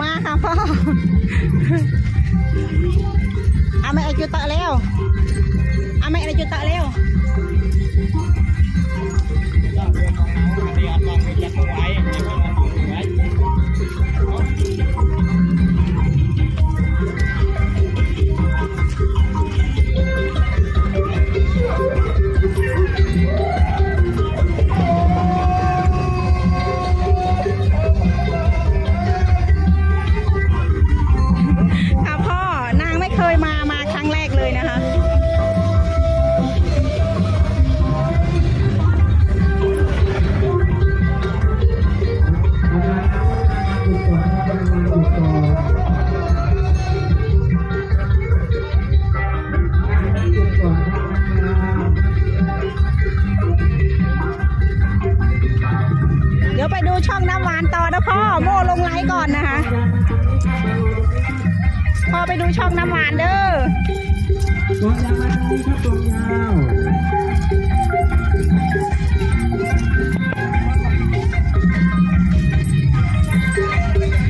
มาค่ะพ่อเอาไม่เอจุดตะเร็วเอาไม่เอจุดตะเร็ว ช่องน้ำหวานต่อนะพ่อโม่ลงไลฟ์ก่อนนะคะพ่อไปดูช่องน้ำหวานเด้อ